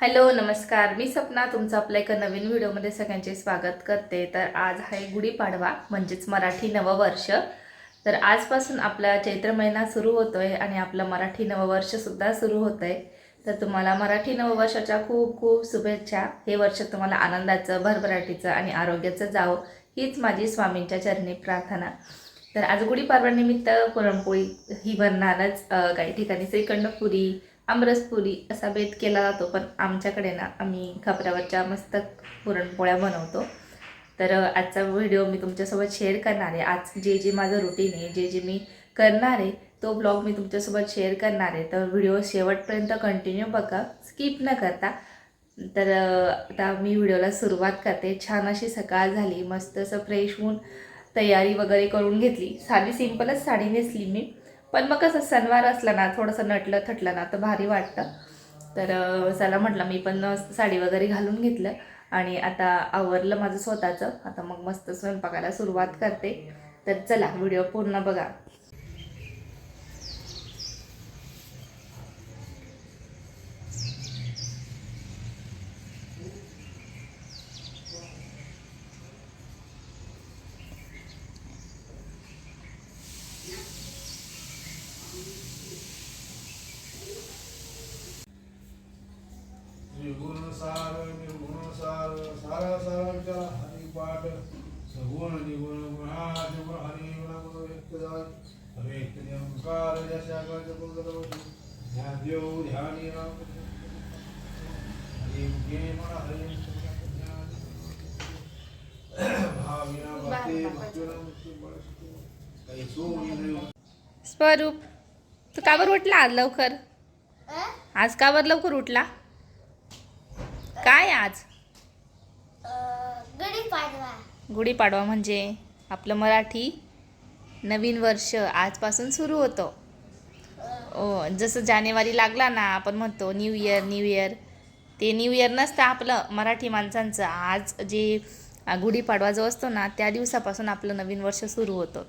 Hello नमस्कार. मी सपना तुमचं आपल्या एका नवीन व्हिडिओमध्ये सगळ्यांचे स्वागत करते. तर आज आहे गुढीपाडवा म्हणजेच मराठी नववर्ष. तर आजपासून आपला चैत्र महिना सुरू होतो आहे आणि आपलं मराठी नववर्षसुद्धा सुरू होतं आहे तर तुम्हाला मराठी नववर्षाच्या खूप खूप शुभेच्छा. हे वर्ष तुम्हाला आनंदाचं भरभराटीचं आणि आरोग्याचं जावं हीच माझी स्वामींच्या चरणी प्रार्थना. तर आज गुढीपाडव्यानिमित्त पुरणपोळी ही बनणारच काही ठिकाणी श्रीखंडपुरी आमरसपुरी असा बेत केला जातो पण आमच्याकडे ना आम्ही खापऱ्यावरच्या मस्त पुरणपोळ्या बनवतो. तर आजचा व्हिडिओ मी तुमच्यासोबत शेअर करणार आहे. आज जे जे माझं रुटीन आहे जे जे मी करणार आहे तो ब्लॉग मी तुमच्यासोबत शेअर करणार आहे. तर व्हिडिओ शेवटपर्यंत कंटिन्यू बघा स्किप न करता. तर आता मी व्हिडिओला सुरुवात करते. छान अशी सकाळ झाली मस्त असं फ्रेश होऊन तयारी वगैरे करून घेतली. साधी सिंपलच साडी नेसली मी. पण मग कसं सणवार असला ना थोडंसं नटलं थटलं ना तर भारी वाटतं. तर चला म्हटलं मी पण साडी वगैरे घालून घेतलं आणि आता आवरलं माझं स्वतःचं. आता मग मस्त स्वयंपाकाला सुरुवात करते. तर चला व्हिडिओ पूर्ण बघा. स्वरूप तू का बरं उठला आज लवकर? आज का बरं लवकर उठला? काय आज? गुढीपाडवा. गुढीपाडवा म्हणजे आपलं मराठी नवीन वर्ष आजपासून सुरू होतं. ओ जसं जानेवारी लागला ना आपण म्हणतो न्यू इयर न्यू इयर ते न्यू इयर नसतं आपलं मराठी माणसांचं. आज जे गुढीपाडवा जो असतो ना त्या दिवसापासून आपलं नवीन वर्ष सुरू होतं.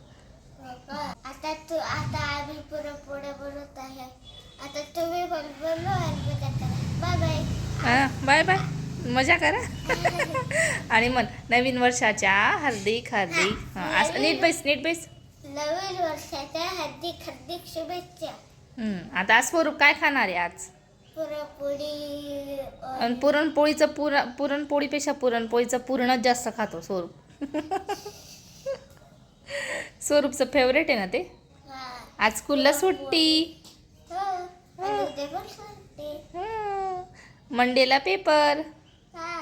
आता तू आता आम्ही पुरणपोळ्या बनवत आहे. आता तुम्ही पण बाय बाय हां बाय बाय मजा करा. आणि मग नवीन वर्षाच्या हार्दिक हार्दिक. हां. नीट बैस नीट बैस. नवीन वर्षाच्या हार्दिक हार्दिक शुभेच्छा. हम्म, आता आज स्वरूप काय खाणार आहे आज? पुरणपोळी अं, आणि पुरणपोळीचं पुरण पुरणपोळीपेक्षा पुरणपोळीचं पूर्णच जास्त खातो स्वरूप. स्वरूपचं फेवरेट आहे ना ते? हा. आज स्कूलला सुट्टी. हो. आणि उद्या पण सांगते हं. मंडेला पेपर हा.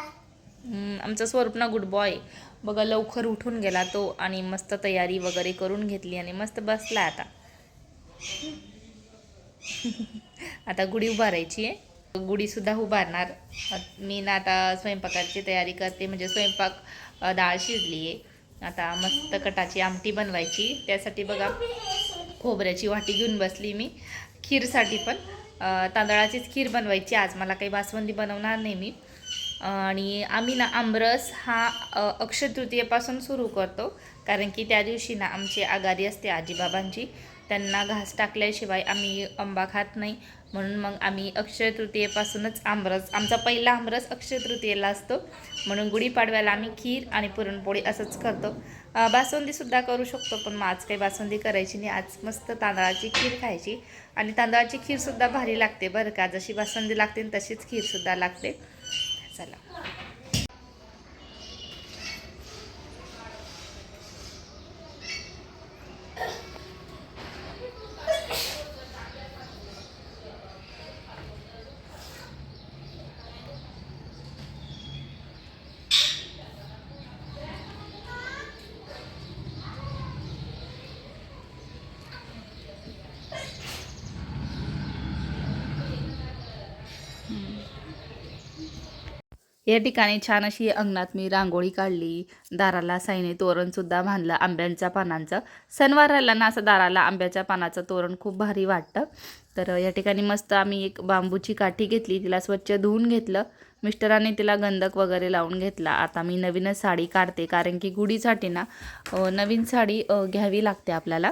हम्म, आमचा स्वरूप ना गुड बॉय बघा लवकर उठून गेला तो आणि मस्त तयारी वगैरे करून घेतली आणि मस्त बसला आता. आता गुढी उभारायची आहे. गुढीसुद्धा उभारणार. मी ना आता स्वयंपाकाची तयारी करते म्हणजे स्वयंपाक डाळ शिजली आहे. आता मस्त कटाची आमटी बनवायची. त्यासाठी बघा खोबऱ्याची वाटी घेऊन बसली मी. खीरसाठी पण. तांदळाचीच खीर बनवायची. आज मला काही बासवंदी बनवणार नाही मी. आणि आम्ही ना आमरस हा अ, अक्षय तृतीयेपासून सुरू करतो. कारण की त्या दिवशी ना आमची आघारी असते आजीबाबांची. त्यांना घास टाकल्याशिवाय आम्ही आंबा खात नाही. म्हणून मग आम्ही अक्षय तृतीयेपासूनच आमरस आमचा पहिला आमरस अक्षय तृतीयेला असतो. म्हणून गुढीपाडव्याला आम्ही खीर आणि पुरणपोळी असंच करतो. बासुंदीसुद्धा करू शकतो पण मग आज काही बासुंदी करायची नाही. आज मस्त तांदळाची खीर खायची. आणि तांदळाची खीरसुद्धा भारी लागते बरं का. जशी बासुंदी लागते तशीच खीरसुद्धा लागते. चला या ठिकाणी छान अशी अंगणात मी रांगोळी काढली दाराला साईने तोरणसुद्धा बांधलं आंब्यांच्या पानांचं. सणवाराला ना असं दाराला आंब्याच्या पानाचं तोरण खूप भारी वाटतं. तर या ठिकाणी मस्त आम्ही एक बांबूची काठी घेतली तिला स्वच्छ धुवून घेतलं. मिस्टरांनी तिला गंधक वगैरे लावून घेतला. आता मी नवीनच साडी काढते कारण की गुढीसाठी ना नवीन साडी घ्यावी लागते आपल्याला.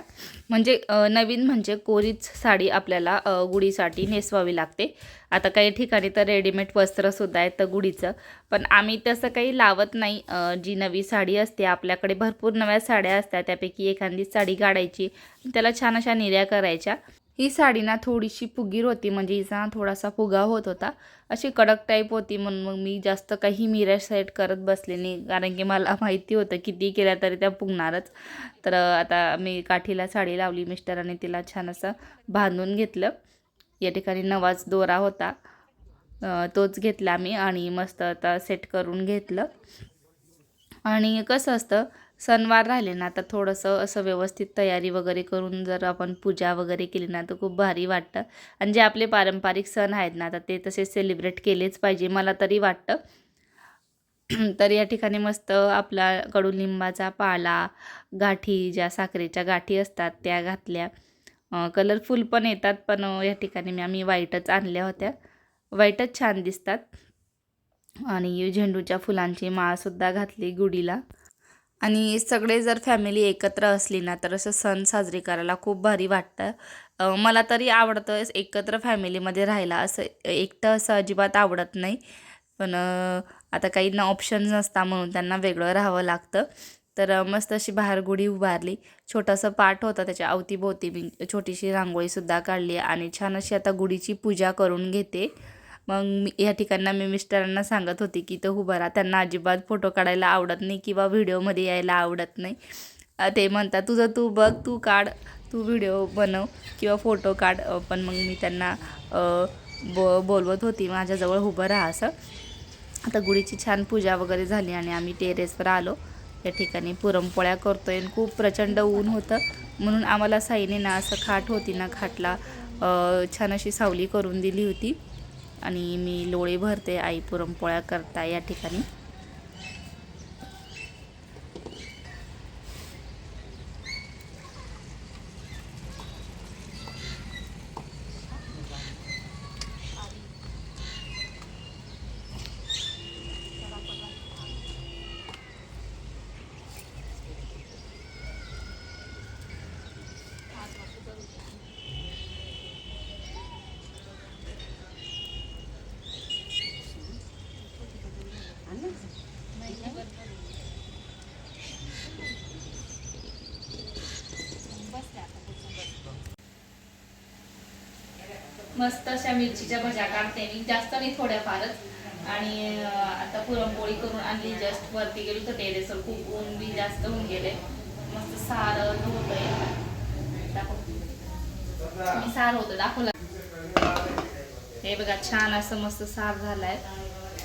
म्हणजे नवीन म्हणजे कोरीच साडी आपल्याला गुढीसाठी नेसवावी लागते. आता काही ठिकाणी तर रेडीमेड वस्त्रसुद्धा आहे तर गुढीचं. पण आम्ही तसं काही लावत नाही जी नवी साडी असते. आपल्याकडे भरपूर नव्या साड्या असतात त्यापैकी एखादी साडी काढायची त्याला छान अशा निर्या करायच्या. ही साडी ना थोडीशी फुगीर होती म्हणजे हिचा थोडासा फुगा होत होता. अशी कडक टाईप होती म्हणून मग मी जास्त काही मिऱ्या सेट करत बसले नाही. कारण की मला माहिती होतं किती केल्या तरी त्या फुगणारच. तर आता मी काठीला साडी लावली मिस्टरांनी तिला छान असं बांधून घेतलं. या ठिकाणी नवाच दोरा होता. तोच घेतला मी आणि मस्त आता सेट करून घेतलं. आणि कसं असतं सणवार राहिले ना तर थोडंसं असं व्यवस्थित तयारी वगैरे करून जर आपण पूजा वगैरे केली ना तर खूप भारी वाटतं. आणि जे आपले पारंपरिक सण आहेत ना तर ते तसे सेलिब्रेट केलेच पाहिजे मला तरी वाटतं. तर या ठिकाणी मस्त आपला कडुलिंबाचा पाला गाठी ज्या साखरेच्या गाठी असतात त्या घातल्या. कलरफुल पण येतात पण या ठिकाणी मी आम्ही व्हाईटच आणल्या होत्या. व्हाईटच छान दिसतात. आणि झेंडूच्या फुलांची माळसुद्धा घातली गुढीला. आणि सगळे जर फॅमिली एकत्र असली ना तर असं सण साजरे करायला खूप भारी वाटतं. मला तरी आवडतं एकत्र फॅमिलीमध्ये राहायला. असं एकटं असं अजिबात आवडत नाही. पण आता काहींना ऑप्शन नसता म्हणून त्यांना वेगळं राहावं लागतं. तर मस्त अशी बाहेर गुढी उभारली. छोटंसं पाठ होता त्याच्या अवतीभोवती मी छोटीशी रांगोळीसुद्धा काढली आणि छान अशी आता गुढीची पूजा करून घेते. मग मी या ठिकाणना मी मिस्टरांना सांगत होती की तो उभा राहा. त्यांना अजिबात फोटो काढायला आवडत नाही किंवा व्हिडिओमध्ये यायला आवडत नाही. ते म्हणतात तुझं तू बघ तू काढ तू व्हिडिओ बनव किंवा फोटो काढ. पण मग मी त्यांना ब बोलवत होती माझ्याजवळ उभं राहा असं. आता गुढीची छान पूजा वगैरे झाली आणि आम्ही टेरेसवर आलो. या ठिकाणी पुरणपोळ्या करतो आहे खूप प्रचंड ऊन होतं. म्हणून आम्हाला साईने ना असं खाट होती ना खाटला छान अशी सावली करून दिली होती. आणि मी लोळी भरते आई पुरणपोळ्या करता या ठिकाणी. मस्त अशा मिरचीच्या भज्या काढते मी. जास्त नाही थोड्याफारच. आणि आता पुरणपोळी करून आणली. जस्ट वरती गेलो तर टेरेसवर खूप ऊन बी जास्त होऊन गेले. मस्त सार होतंय. मी सार होतं दाखवलं हे बघा छान असं मस्त सार झालाय.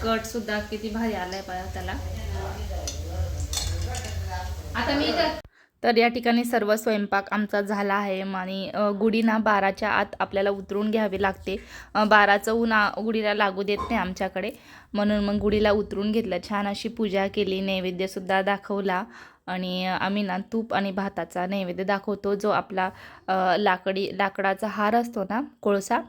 कट सुद्धा किती भारी आलाय बघा त्याला. आता मी इथं तर या ठिकाणी सर्व स्वयंपाक आमचा झाला आहे. आणि गुढीना गुढी ना बाराच्या आत आपल्याला उतरून घ्यावी लागते. बाराचं ऊन आ- गुढीला लागू देत नाही आमच्याकडे. म्हणून मग गुढीला उतरून घेतलं. छान अशी पूजा केली. नैवेद्यसुद्धा दाखवला. आणि आम्ही ना तूप आणि भाताचा नैवेद्य दाखवतो. जो आपला लाकडी लाकडाचा हार असतो ना कोळसा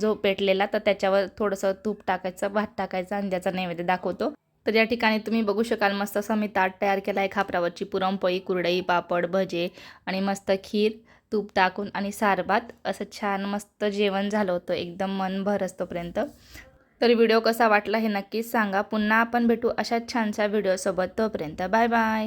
जो पेटलेला तर त्याच्यावर थोडंसं तूप टाकायचं भात टाकायचं आणि त्याचा नैवेद्य दाखवतो. तर या ठिकाणी तुम्ही बघू शकाल मस्त असं मी ताट तयार केला आहे खापरावरची पुरणपोळी कुरडई पापड भजे आणि मस्त खीर तूप टाकून आणि सारभात. असं छान मस्त जेवण झालं होतं. एकदम मन भर असतोपर्यंत. तर व्हिडिओ कसा वाटला हे नक्कीच सांगा. पुन्हा आपण भेटू अशाच छानशा व्हिडिओसोबत. तोपर्यंत बाय बाय.